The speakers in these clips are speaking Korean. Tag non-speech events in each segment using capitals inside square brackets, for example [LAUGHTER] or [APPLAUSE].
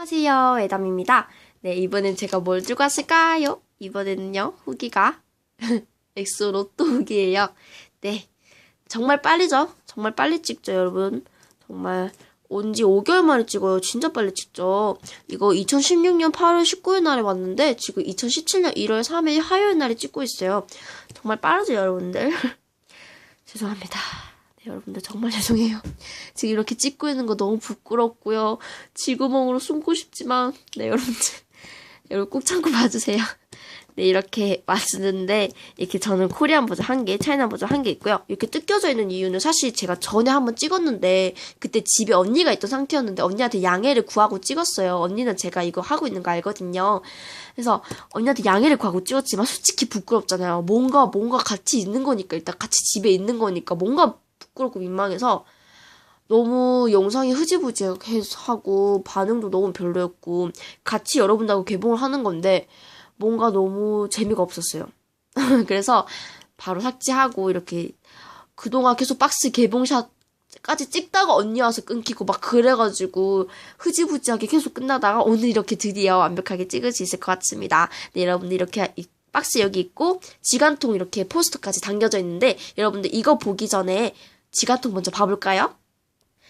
안녕하세요, 에담입니다. 네, 이번엔 제가 뭘 들고 왔을까요? 이번에는요, 후기가 [LAUGHS] 엑소 로또 후기예요. 네, 정말 빨리죠? 정말 빨리 찍죠, 여러분. 정말 온 지 5개월 만에 찍어요. 진짜 빨리 찍죠. 이거 2016년 8월 19일 날에 왔는데 지금 2017년 1월 3일 화요일 날에 찍고 있어요. 정말 빠르죠, 여러분들? [LAUGHS] 죄송합니다. 네, 여러분들 정말 [LAUGHS] 죄송해요. 지금 이렇게 찍고 있는 거 너무 부끄럽고요. 쥐구멍으로 숨고 싶지만, 네, 여러분들. 여러분 꼭 참고 봐주세요. 네, 이렇게 왔는데, 이렇게 저는 코리안 버전 한 개, 차이나 버전 한 개 있고요. 이렇게 뜯겨져 있는 이유는 사실 제가 전에 한번 찍었는데, 그때 집에 언니가 있던 상태였는데, 언니한테 양해를 구하고 찍었어요. 언니는 제가 이거 하고 있는 거 알거든요. 그래서 언니한테 양해를 구하고 찍었지만, 솔직히 부끄럽잖아요. 뭔가, 뭔가 같이 있는 거니까, 일단 같이 집에 있는 거니까, 뭔가 부끄럽고 민망해서, 너무 영상이 흐지부지하고 반응도 너무 별로였고 같이 여러분하고 개봉을 하는 건데 뭔가 너무 재미가 없었어요. [LAUGHS] 그래서 바로 삭제하고 이렇게 그동안 계속 박스 개봉샷까지 찍다가 언니 와서 끊기고 막 그래가지고 흐지부지하게 계속 끝나다가 오늘 이렇게 드디어 완벽하게 찍을 수 있을 것 같습니다. 네, 여러분들 이렇게 이 박스 여기 있고 지간통 이렇게 포스터까지 당겨져 있는데 여러분들 이거 보기 전에 지간통 먼저 봐볼까요?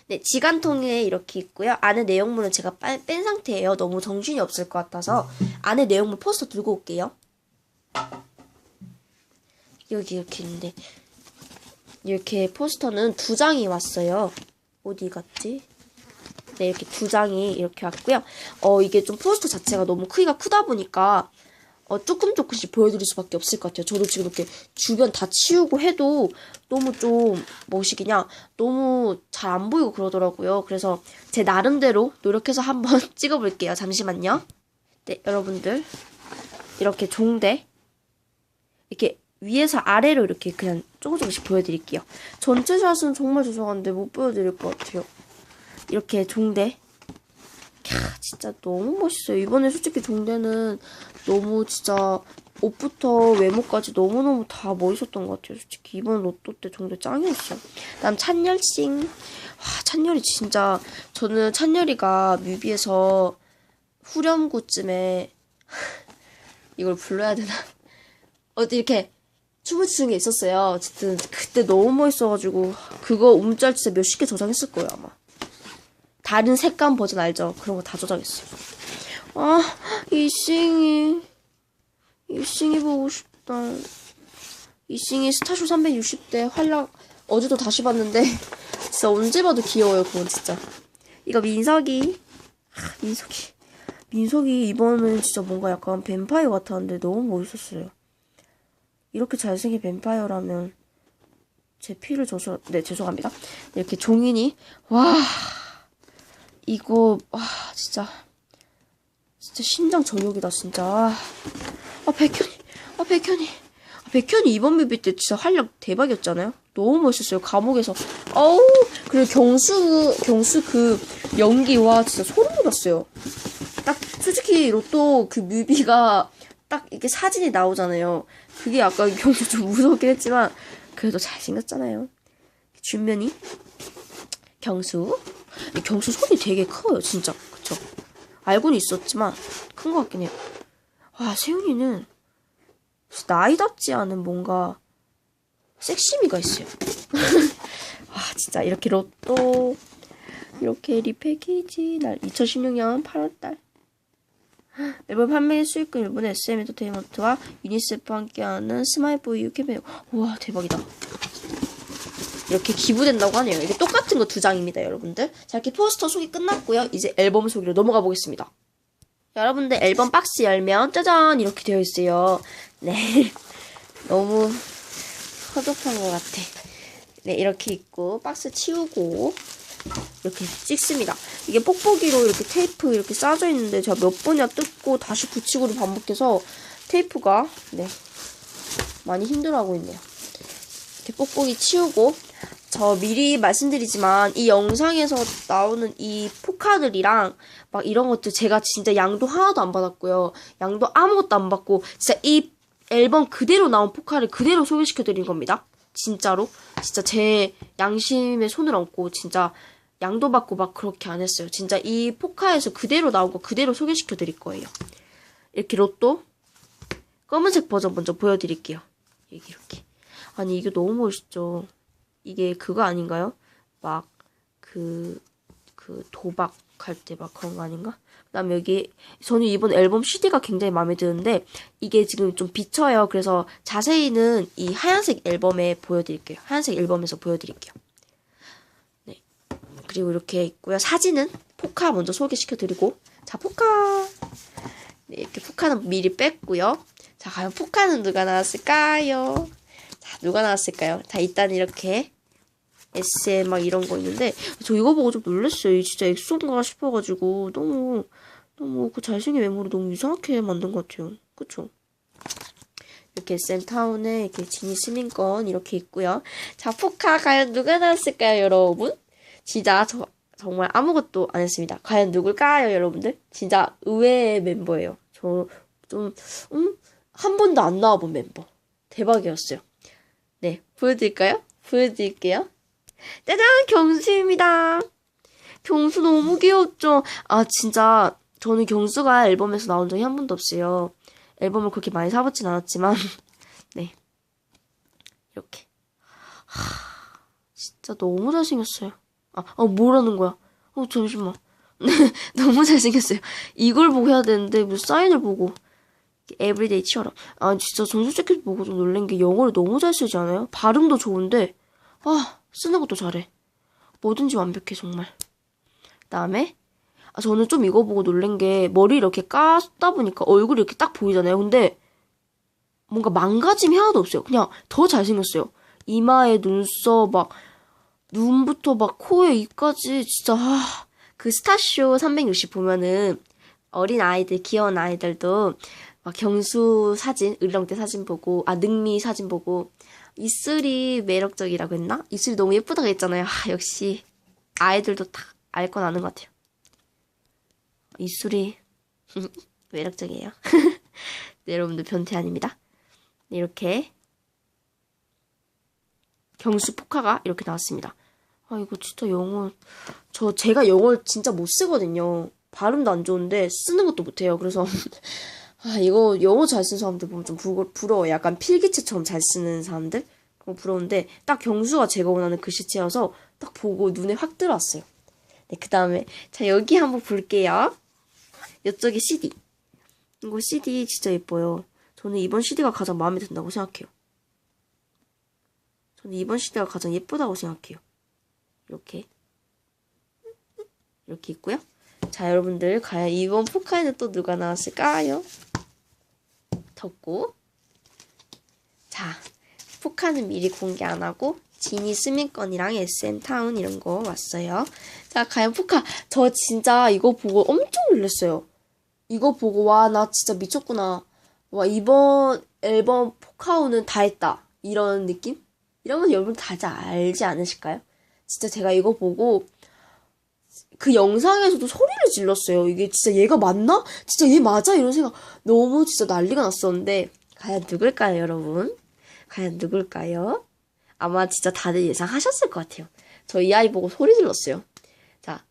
네, 지간통에 이렇게 있고요. 안에 내용물은 제가 빠- 뺀 상태예요. 너무 정신이 없을 것 같아서 안에 내용물 포스터 들고 올게요. 여기 이렇게 있는데 이렇게 포스터는 두 장이 왔어요. 어디 갔지? 네, 이렇게 두 장이 이렇게 왔고요. 어, 이게 좀 포스터 자체가 너무 크기가 크다 보니까 어, 조금 조금씩 보여드릴 수밖에 없을 것 같아요. 저도 지금 이렇게 주변 다 치우고 해도 너무 좀 뭐시기냐 너무 잘 안 보이고 그러더라고요. 그래서 제 나름대로 노력해서 한번 [LAUGHS] 찍어볼게요. 잠시만요. 네, 여러분들 이렇게 종대 이렇게 위에서 아래로 이렇게 그냥 조금 조금씩 보여드릴게요. 전체 샷은 정말 죄송한데 못 보여드릴 것 같아요. 이렇게 종대 캬, 진짜 너무 멋있어요. 이번에 솔직히 종대는 너무 진짜 옷부터 외모까지 너무너무 다 멋있었던 것 같아요. 솔직히 이번 로또 때 종대 짱이었어요. 다음 찬열싱. 와, 찬열이 진짜 저는 찬열이가 뮤비에서 후렴구쯤에 [LAUGHS] 이걸 불러야 되나? [LAUGHS] 어디 이렇게 춤을 추는 게 있었어요. 어쨌든 그때 너무 멋있어가지고 그거 움짤 진짜 몇십 개 저장했을 거예요 아마. 다른 색감 버전 알죠? 그런 거 다 저장했어요. 아, 이싱이. 이싱이 보고 싶다. 이싱이 스타쇼 360대 활약, 어제도 다시 봤는데, [LAUGHS] 진짜 언제 봐도 귀여워요, 그건 진짜. 이거 민석이. 아, 민석이. 민석이 이번엔 진짜 뭔가 약간 뱀파이어 같았는데 너무 멋있었어요. 이렇게 잘생긴 뱀파이어라면, 제 피를 줘서, 네, 죄송합니다. 이렇게 종인이, 와, 이거, 와, 진짜. 진짜 심장 저격이다, 진짜. 아, 아, 백현이, 아, 백현이. 아, 백현이 이번 뮤비 때 진짜 활약 대박이었잖아요? 너무 멋있었어요, 감옥에서. 어우, 그리고 경수, 경수 그 연기 와 진짜 소름 돋았어요. 딱, 솔직히 로또 그 뮤비가 딱 이렇게 사진이 나오잖아요. 그게 약간 경수 좀 무섭긴 했지만, 그래도 잘생겼잖아요. 준면이. 경수. 이 경수 손이 되게 커요, 진짜. 알고는 있었지만, 큰 것 같긴 해요. 와, 세윤이는 나이답지 않은 뭔가 섹시미가 있어요. 와, [LAUGHS] 진짜 이렇게 로또, 이렇게 리패키지 날 2016년 8월달. 앨범 판매 수익금 일본 SM 엔터테인먼트와 유니세프와 함께하는 스마일보이 UK 캠페인. 와, 대박이다. 이렇게 기부된다고 하네요. 이게 똑같은 거 두 장입니다, 여러분들. 자, 이렇게 포스터 소개 끝났고요. 이제 앨범 소개로 넘어가 보겠습니다. 여러분들 앨범 박스 열면 짜잔 이렇게 되어 있어요. 네, [LAUGHS] 너무 허접한 것 같아. 네, 이렇게 있고 박스 치우고 이렇게 찍습니다. 이게 뽁뽁이로 이렇게 테이프 이렇게 싸져 있는데 제가 몇 번이나 뜯고 다시 붙이고를 반복해서 테이프가 네 많이 힘들어하고 있네요. 이렇게 뽁뽁이 치우고 저 미리 말씀드리지만 이 영상에서 나오는 이 포카들이랑 막 이런 것들 제가 진짜 양도 하나도 안 받았고요. 양도 아무것도 안 받고 진짜 이 앨범 그대로 나온 포카를 그대로 소개시켜 드린 겁니다. 진짜로. 진짜 제 양심에 손을 얹고 진짜 양도 받고 막 그렇게 안 했어요. 진짜 이 포카에서 그대로 나온 거 그대로 소개시켜 드릴 거예요. 이렇게 로또 검은색 버전 먼저 보여드릴게요. 이렇게. 아니 이게 너무 멋있죠. 이게 그거 아닌가요? 막 그 그 도박 할 때 막 그런 거 아닌가? 그다음에 여기 저는 이번 앨범 CD가 굉장히 마음에 드는데 이게 지금 좀 비쳐요. 그래서 자세히는 이 하얀색 앨범에 보여드릴게요. 하얀색 앨범에서 보여드릴게요. 네. 그리고 이렇게 있고요. 사진은 포카 먼저 소개시켜드리고 자 포카 네, 이렇게 포카는 미리 뺐고요. 자 과연 포카는 누가 나왔을까요? 자 누가 나왔을까요? 자 일단 이렇게 SM 막 이런 거 있는데 저 이거 보고 좀 놀랐어요. 진짜 엑소인가 싶어가지고 너무 너무 그 잘생긴 외모를 너무 이상하게 만든 것 같아요. 그쵸? 이렇게 SM 타운에 이렇게 지니 스민건 이렇게 있고요. 자 포카 과연 누가 나왔을까요, 여러분? 진짜 저 정말 아무것도 안 했습니다. 과연 누굴까요, 여러분들? 진짜 의외의 멤버예요. 저 좀 음? 한 번도 안 나와본 멤버. 대박이었어요. 네, 보여드릴까요? 보여드릴게요. 짜잔! 경수입니다. 경수 너무 귀엽죠? 아, 진짜, 저는 경수가 앨범에서 나온 적이 한 번도 없어요. 앨범을 그렇게 많이 사보진 않았지만, [LAUGHS] 네. 이렇게. 하, 진짜 너무 잘생겼어요. 아, 아, 뭐라는 거야? 어, 잠시만. [LAUGHS] 너무 잘생겼어요. 이걸 보고 해야 되는데, 뭐, 사인을 보고. 에브리데이처럼. 아, 진짜 정수 재킷 보고 좀 놀란 게 영어를 너무 잘 쓰지 않아요? 발음도 좋은데, 아, 쓰는 것도 잘해. 뭐든지 완벽해, 정말. 그다음에 아, 저는 좀 이거 보고 놀란 게 머리 이렇게 깠다 보니까 얼굴이 이렇게 딱 보이잖아요. 근데 뭔가 망가짐이 하나도 없어요. 그냥 더 잘생겼어요. 이마에 눈썹 막 눈부터 막 코에 입까지 진짜 아, 그 스타쇼 360 보면은 어린 아이들 귀여운 아이들도 막 경수 사진 을렁대 사진 보고 아 능미 사진 보고 이슬이 매력적이라고 했나? 이슬이 너무 예쁘다고 했잖아요. 아, 역시 아이들도 다 알 건 아는 것 같아요. 이슬이 [LAUGHS] 매력적이에요. [LAUGHS] 네, 여러분들 변태 아닙니다. 네, 이렇게 경수 포카가 이렇게 나왔습니다. 아 이거 진짜 영어 저 제가 영어를 진짜 못 쓰거든요. 발음도 안 좋은데 쓰는 것도 못해요. 그래서 [LAUGHS] 아 이거 영어 잘 쓰는 사람들 보면 좀 부, 부러워. 요 약간 필기체처럼 잘 쓰는 사람들 그거 부러운데 딱 경수가 제가 원하는 글씨체여서 딱 보고 눈에 확 들어왔어요. 네, 그 다음에 자 여기 한번 볼게요. 이쪽에 CD. 이거 CD 진짜 예뻐요. 저는 이번 CD가 가장 마음에 든다고 생각해요. 저는 이번 CD가 가장 예쁘다고 생각해요. 이렇게 이렇게 있고요. 자 여러분들 과연 이번 포카에는 또 누가 나왔을까요? 덮고 자 포카는 미리 공개 안 하고 지니 스민건이랑 SM 타운 이런 거 왔어요. 자 과연 포카 저 진짜 이거 보고 엄청 놀랐어요. 이거 보고 와 나 진짜 미쳤구나. 와 이번 앨범 포카오는 다 했다 이런 느낌? 이런 건 여러분 다 알지 않으실까요? 진짜 제가 이거 보고 그 영상에서도 소리를 질렀어요. 이게 진짜 얘가 맞나? 진짜 얘 맞아? 이런 생각 너무 진짜 난리가 났었는데 과연 누굴까요, 여러분? 과연 누굴까요? 아마 진짜 다들 예상하셨을 것 같아요. 저 이 아이 보고 소리 질렀어요. 자,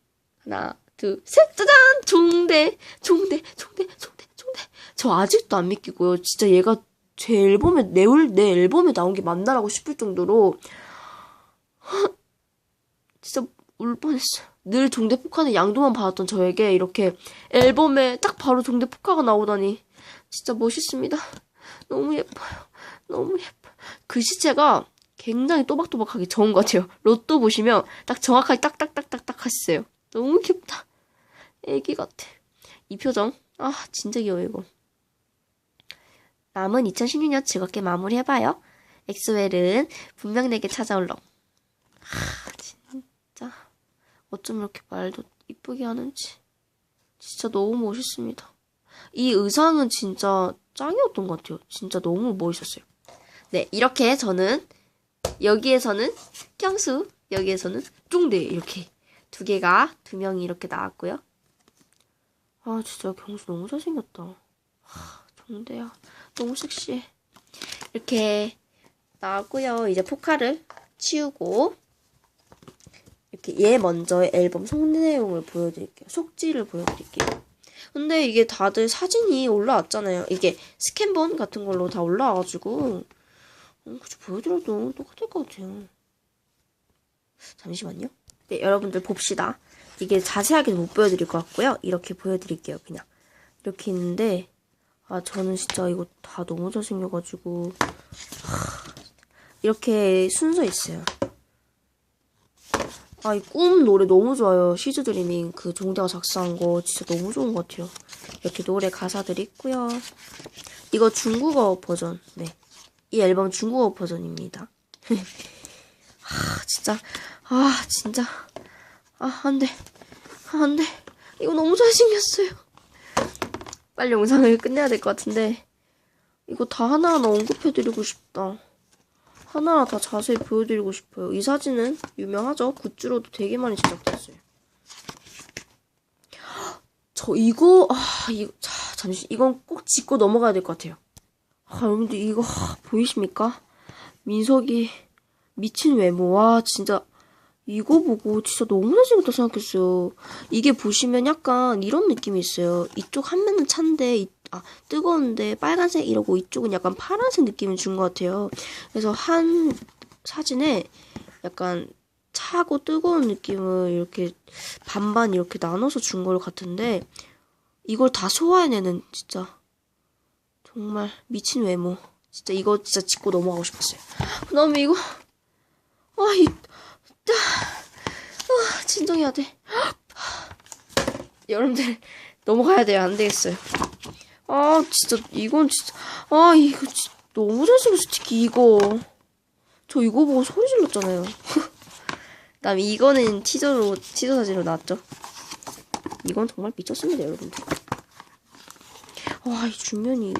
하나, 둘, 셋, 짜잔! 종대, 종대, 종대, 종대, 종대. 저 아직도 안 믿기고요. 진짜 얘가 제 앨범에, 내, 올- 내 앨범에 나온 게 맞나라고 싶을 정도로 진짜 울 뻔했어요. 늘 종대 포카는 양도만 받았던 저에게 이렇게 앨범에 딱 바로 종대 포카가 나오다니 진짜 멋있습니다. 너무 예뻐요. 너무 예뻐요. 글씨체가 굉장히 또박또박하게 적은 것 같아요. 로또 보시면 딱 정확하게 딱딱딱딱딱 하시어요. 너무 귀엽다. 애기 같아. 이 표정. 아, 진짜 귀여워, 이거. 남은 2016년 즐겁게 마무리해봐요. 엑소웰은 분명 내게 찾아올러. 하. 어쩜 이렇게 말도 이쁘게 하는지. 진짜 너무 멋있습니다. 이 의상은 진짜 짱이었던 것 같아요. 진짜 너무 멋있었어요. 네, 이렇게 저는 여기에서는 경수, 여기에서는 쫑대 이렇게 두 개가 두 명이 이렇게 나왔고요. 아 진짜 경수 너무 잘생겼다. 하, 종대야 너무 섹시해. 이렇게 나왔고요. 이제 포카를 치우고 이렇게 얘 먼저 앨범 속 내용을 보여드릴게요. 속지를 보여드릴게요. 근데 이게 다들 사진이 올라왔잖아요. 이게 스캔본 같은 걸로 다 올라와가지고 음, 그치 보여드려도 똑같을 것 같아요. 잠시만요. 네, 여러분들 봅시다. 이게 자세하게 못 보여드릴 것 같고요. 이렇게 보여드릴게요. 그냥 이렇게 있는데 아 저는 진짜 이거 다 너무 잘생겨가지고 하, 이렇게 순서 있어요. 아, 이 꿈 노래 너무 좋아요. 시즈 드리밍 그 종대가 작사한 거 진짜 너무 좋은 것 같아요. 이렇게 노래 가사들이 있고요. 이거 중국어 버전. 네. 이 앨범 중국어 버전입니다. [LAUGHS] 아, 진짜. 아, 진짜. 아, 안 돼. 아, 안 돼. 이거 너무 잘생겼어요. 빨리 영상을 끝내야 될 것 같은데. 이거 다 하나하나 언급해드리고 싶다. 하나하나 다 자세히 보여드리고 싶어요. 이 사진은 유명하죠? 굿즈로도 되게 많이 제작됐어요. 저 이거 아 이거 자, 잠시 이건 꼭 짚고 넘어가야 될 것 같아요. 아, 여러분들 이거 아, 보이십니까? 민석이 미친 외모 와 진짜 이거 보고 진짜 너무 잘생겼다 생각했어요. 이게 보시면 약간 이런 느낌이 있어요. 이쪽 한 면은 찬데 이- 아 뜨거운데 빨간색 이러고 이쪽은 약간 파란색 느낌을 준 것 같아요. 그래서 한 사진에 약간 차고 뜨거운 느낌을 이렇게 반반 이렇게 나눠서 준걸 같은데 이걸 다 소화해내는 진짜 정말 미친 외모. 진짜 이거 진짜 짚고 넘어가고 싶었어요. 그 다음에 이거 아 이 아, 진정해야 돼. [GASPS] 여러분들 넘어가야 돼요. 안 되겠어요. 아 진짜 이건 진짜 아 이거 진짜 너무 잘생겼어 특히 이거 저 이거 보고 소리 질렀잖아요. [LAUGHS] 그다음 에 이거는 티저로 티저 사진으로 나왔죠. 이건 정말 미쳤습니다 여러분들. 와이 주면이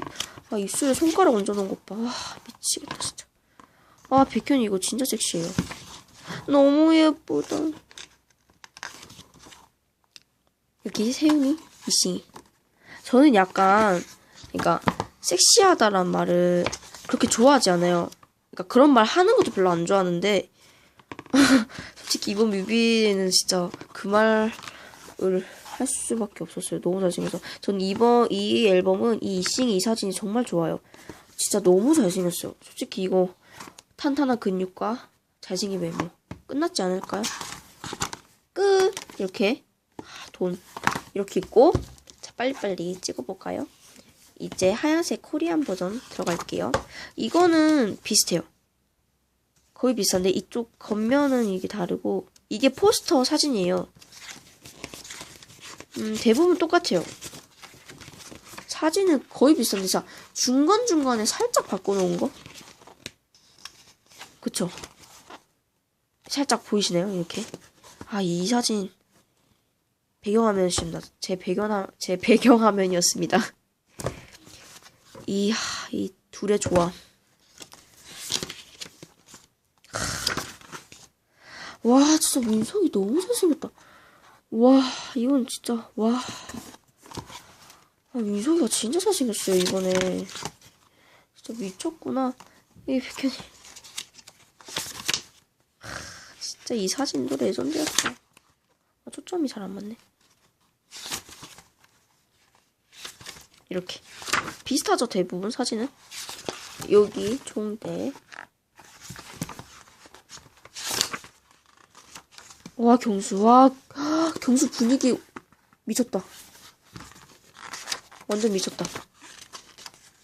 아 입술에 손가락 얹어놓은 것 봐. 와 미치겠다 진짜. 아 백현이 이거 진짜 섹시해요. 너무 예쁘다. 여기 세윤이, 이씨. 저는 약간, 그러니까 섹시하다란 말을 그렇게 좋아하지 않아요. 그러니까 그런 말 하는 것도 별로 안 좋아하는데, [LAUGHS] 솔직히 이번 뮤비는 진짜 그 말을 할 수밖에 없었어요. 너무 잘생겨서. 전 이번 이 앨범은 이 이싱 이 사진이 정말 좋아요. 진짜 너무 잘생겼어요. 솔직히 이거 탄탄한 근육과 잘생긴 외모 끝났지 않을까요? 끝 이렇게 아, 돈 이렇게 있고 자 빨리빨리 찍어볼까요? 이제 하얀색 코리안 버전 들어갈게요. 이거는 비슷해요. 거의 비슷한데 이쪽 겉면은 이게 다르고 이게 포스터 사진이에요. 음, 대부분 똑같아요. 사진은 거의 비슷한데 자 중간중간에 살짝 바꿔놓은 거? 그쵸? 살짝 보이시나요? 이렇게. 아, 이 사진 배경화면이었습니다. 제 배경화 제 배경화면이었습니다. 이, 하, 이 둘의 조합. 와, 진짜 민석이 너무 잘생겼다. 와, 이건 진짜, 와. 아, 민석이가 진짜 잘생겼어요, 이번에. 진짜 미쳤구나. 이 백현이. 진짜 이 사진도 레전드였어. 아, 초점이 잘 안 맞네. 이렇게. 비슷하죠, 대부분 사진은? 여기 총대. 와, 경수. 와, 경수 분위기 미쳤다. 완전 미쳤다.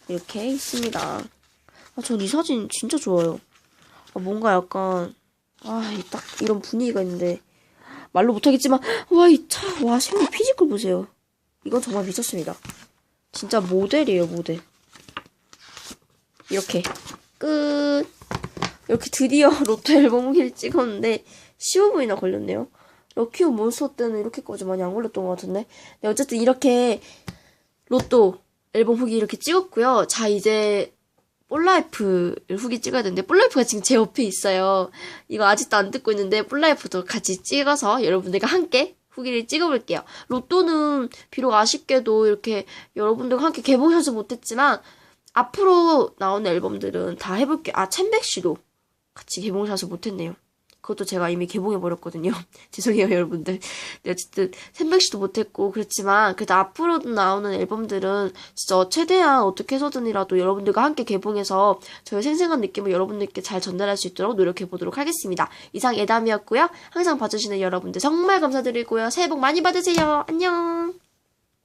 이렇게 있습니다. 아, 전 이 사진 진짜 좋아요. 아, 뭔가 약간 아, 이딱 이런 분위기가 있는데 말로 못하겠지만 와, 이 차, 와, 생리 피지컬 보세요. 이건 정말 미쳤습니다. 진짜 모델이에요, 모델. 이렇게 끝. 이렇게 드디어 [LAUGHS] 로또 앨범 후기를 찍었는데 15분이나 걸렸네요. 럭키오 몬스터 때는 이렇게까지 많이 안 걸렸던 것 같은데. 네, 어쨌든 이렇게 로또 앨범 후기 이렇게 찍었고요. 자, 이제 볼라이프를 후기 찍어야 되는데 볼라이프가 지금 제 옆에 있어요. 이거 아직도 안 듣고 있는데 볼라이프도 같이 찍어서 여러분들과 함께 후기를 찍어볼게요. 로또는 비록 아쉽게도 이렇게 여러분들과 함께 개봉하지 못했지만 앞으로 나오는 앨범들은 다 해볼게요. 아 챔백씨도 같이 개봉샷을 못했네요. 그것도 제가 이미 개봉해버렸거든요. [LAUGHS] 죄송해요, 여러분들. 네, 어쨌든, 샌백씨도 못했고, 그렇지만, 그래도 앞으로 나오는 앨범들은 진짜 최대한 어떻게 해서든이라도 여러분들과 함께 개봉해서 저의 생생한 느낌을 여러분들께 잘 전달할 수 있도록 노력해보도록 하겠습니다. 이상 예담이었고요. 항상 봐주시는 여러분들 정말 감사드리고요. 새해 복 많이 받으세요. 안녕!